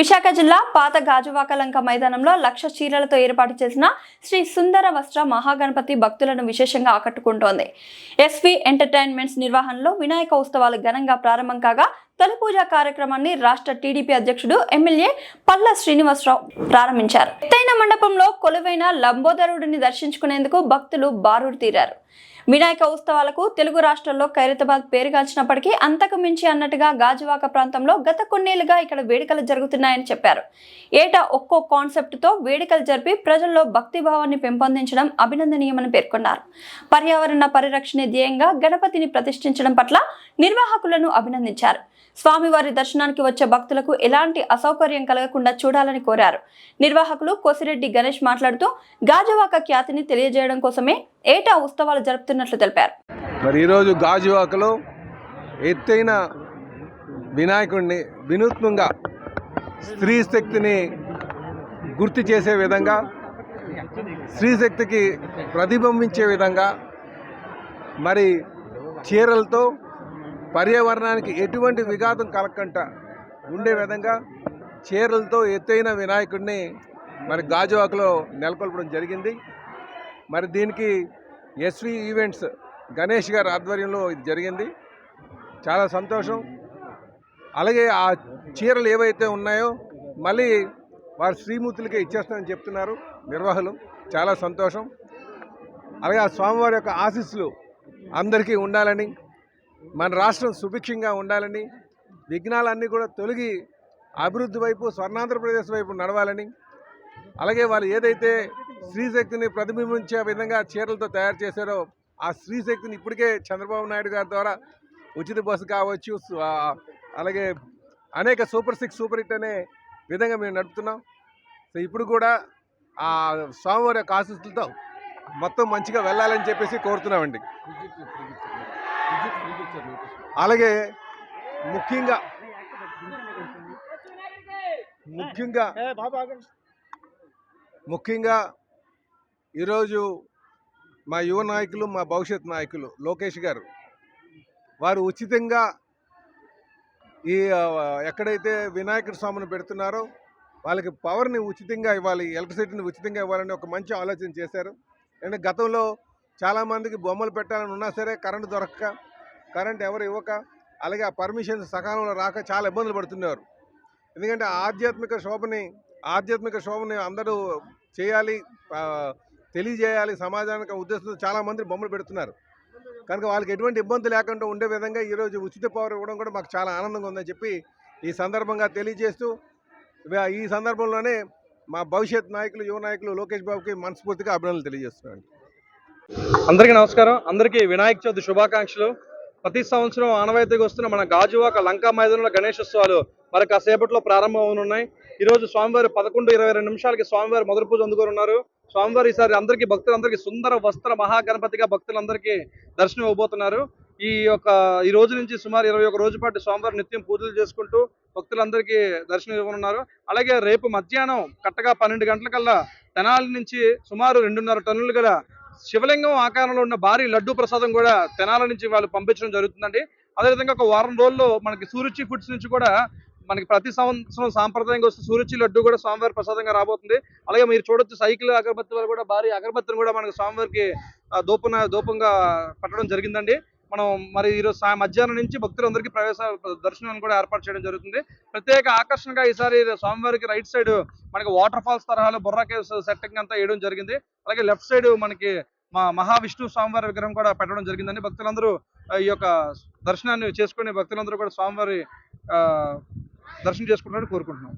విశాఖ జిల్లా పాత గాజువాకలంక మైదానంలో లక్ష చీరలతో ఏర్పాటు చేసిన శ్రీ సుందర వస్త్ర మహాగణపతి భక్తులను విశేషంగా ఆకట్టుకుంటోంది. ఎస్వి ఎంటర్టైన్మెంట్స్ నిర్వహణలో వినాయక ఉత్సవాలు ఘనంగా ప్రారంభం కాగా తొలి పూజా కార్యక్రమాన్ని రాష్ట్ర టీడీపీ అధ్యక్షుడు ఎమ్మెల్యే పల్ల శ్రీనివాసరావు ప్రారంభించారు. ఎత్తైన మండపంలో కొలువైన లంబోదరుడిని దర్శించుకునేందుకు భక్తులు బారుడు తీరారు. వినాయక ఉత్సవాలకు తెలుగు రాష్ట్రాల్లో ఖైరతాబాద్ పేరుగాల్చినప్పటికీ అంతకు మించి అన్నట్టుగా గాజువాక ప్రాంతంలో గత కొన్నేళ్ళుగా ఇక్కడ వేడుకలు జరుగుతున్నాయని చెప్పారు. ఏటా ఒక్కో కాన్సెప్ట్తో వేడుకలు జరిపి ప్రజల్లో భక్తి భావాన్ని పెంపొందించడం అభినందనీయమని పేర్కొన్నారు. పర్యావరణ పరిరక్షణ ధ్యేయంగా గణపతిని ప్రతిష్ఠించడం పట్ల నిర్వాహకులను అభినందించారు. స్వామివారి దర్శనానికి వచ్చే భక్తులకు ఎలాంటి అసౌకర్యం కలగకుండా చూడాలని కోరారు. నిర్వాహకులు కోసిరెడ్డి గణేష్ మాట్లాడుతూ గాజువాక ఖ్యాతిని తెలియజేయడం కోసమే ఏటా ఉత్సవాలు జరుపుతున్నట్లు తెలిపారు. మరి ఈరోజు గాజువాకలో ఎత్తైన వినాయకుడిని వినూత్నంగా స్త్రీ శక్తిని గుర్తు చేసే విధంగా స్త్రీ శక్తికి ప్రతిబింబించే విధంగా మరి చీరలతో పర్యావరణానికి ఎటువంటి విఘాతం కలగకుండా ఉండే విధంగా చీరలతో ఎత్తైన వినాయకుడిని మరి గాజువాకలో నెలకొల్పడం జరిగింది. మరి దీనికి ఎస్వి ఈవెంట్స్ గణేష్ గారి ఆధ్వర్యంలో ఇది జరిగింది. చాలా సంతోషం. అలాగే ఆ చీరలు ఏవైతే ఉన్నాయో మళ్ళీ వారి శ్రీమూర్తులకే ఇచ్చేస్తానని చెప్తున్నారు నిర్వాహకులు. చాలా సంతోషం. అలాగే ఆ స్వామివారి యొక్క ఆశీస్సులు అందరికీ ఉండాలని మన రాష్ట్రం సుభిక్షంగా ఉండాలని విఘ్నాలన్నీ కూడా తొలగి అభివృద్ధి వైపు స్వర్ణాంధ్రప్రదేశ్ వైపు నడవాలని అలాగే వాళ్ళు ఏదైతే స్త్రీశక్తిని ప్రతిబింబించే విధంగా చీరలతో తయారు చేశారో ఆ స్త్రీశక్తిని ఇప్పటికే చంద్రబాబు నాయుడు గారి ద్వారా ఉచిత బస్సు కావచ్చు అలాగే అనేక సూపర్ సిక్స్ సూపర్ హిట్ అనే విధంగా మేము నడుపుతున్నాం. సో ఇప్పుడు కూడా ఆ స్వామివారి యొక్క ఆశీస్సులతో మొత్తం మంచిగా వెళ్ళాలని చెప్పేసి కోరుతున్నామండి. అలాగే ముఖ్యంగా ముఖ్యంగా ముఖ్యంగా ఈరోజు మా యువ నాయకులు మా భవిష్యత్ నాయకులు లోకేష్ గారు వారు ఉచితంగా ఈ ఎక్కడైతే వినాయకుడి స్వామిని పెడుతున్నారో వాళ్ళకి పవర్ని ఉచితంగా ఇవ్వాలి ఎలక్ట్రిసిటీని ఉచితంగా ఇవ్వాలని ఒక మంచి ఆలోచన చేశారు. అంటే గతంలో చాలామందికి బొమ్మలు పెట్టాలని ఉన్నా సరే కరెంటు దొరకక కరెంట్ ఎవరు ఇవ్వక అలాగే ఆ పర్మిషన్స్ సకాలంలో రాక చాలా ఇబ్బందులు పడుతున్నారు. ఎందుకంటే ఆధ్యాత్మిక శోభని ఆధ్యాత్మిక శోభని అందరూ చేయాలి తెలియజేయాలి సమాజానికి ఉద్దేశంతో చాలామంది బొమ్మలు పెడుతున్నారు. కనుక వాళ్ళకి ఎటువంటి ఇబ్బంది లేకుండా ఉండే విధంగా ఈరోజు ఉచిత పవర్ ఇవ్వడం కూడా మాకు చాలా ఆనందంగా ఉందని చెప్పి ఈ సందర్భంగా తెలియజేస్తూ ఈ సందర్భంలోనే మా భవిష్యత్ నాయకులు యువ నాయకులు లోకేష్ బాబుకి మనస్ఫూర్తిగా అభినందనలు తెలియజేస్తున్నాను. అందరికీ నమస్కారం. అందరికీ వినాయక చవితి శుభాకాంక్షలు. ప్రతి సంవత్సరం ఆనవాయితీగా వస్తున్న మన గాజువాక లంకా మైదానంలో గణేశోత్సవాలు మరి కాసేపట్లో ప్రారంభం అవనున్నాయి ఈ రోజు స్వామివారి పదకొండు ఇరవై రెండు నిమిషాలకి స్వామివారి మొదటి పూజ అందుకొని ఉన్నారు. స్వామివారి ఈసారి అందరికీ భక్తులందరికీ సుందర వస్త్ర మహాగణపతిగా భక్తులందరికీ దర్శనం ఇవ్వబోతున్నారు. ఈ యొక్క ఈ రోజు నుంచి సుమారు ఇరవై ఒక రోజు పాటు స్వామివారి నిత్యం పూజలు చేసుకుంటూ భక్తులందరికీ దర్శనం ఇవ్వనున్నారు. అలాగే రేపు మధ్యాహ్నం కట్టగా పన్నెండు గంటలకల్లా తెనాలి నుంచి సుమారు రెండున్నర టన్నులు గల శివలింగం ఆకారంలో ఉన్న భారీ లడ్డు ప్రసాదం కూడా తెనాల నుంచి వాళ్ళు పంపించడం జరుగుతుందండి. అదేవిధంగా ఒక వారం రోజుల్లో మనకి సూరుచి ఫుడ్స్ నుంచి కూడా మనకి ప్రతి సంవత్సరం సాంప్రదాయంగా వస్తే సూరుచి లడ్డు కూడా స్వామివారి ప్రసాదంగా రాబోతుంది. అలాగే మీరు చూడొచ్చు సైకిల్ అగరబత్తి వారు కూడా భారీ అగరబత్తిని కూడా మనకి స్వామివారికి దూపన దూపంగా పట్టడం జరిగిందండి. మనం మరి ఈరోజు మధ్యాహ్నం నుంచి భక్తులందరికీ ప్రవేశ దర్శనాన్ని కూడా ఏర్పాటు చేయడం జరుగుతుంది. ప్రత్యేక ఆకర్షణగా ఈసారి స్వామివారికి రైట్ సైడ్ మనకి వాటర్ ఫాల్స్ తరహాలో బుర్రా కేవ్స్ సెట్టింగ్ అంతా వేయడం జరిగింది. అలాగే లెఫ్ట్ సైడ్ మనకి మా మహావిష్ణు స్వామివారి విగ్రహం కూడా పెట్టడం జరిగిందండి. భక్తులందరూ ఈ యొక్క దర్శనాన్ని చేసుకునే భక్తులందరూ కూడా స్వామివారి ఆ, దర్శనం చేసుకుంటారని కోరుకుంటున్నాం.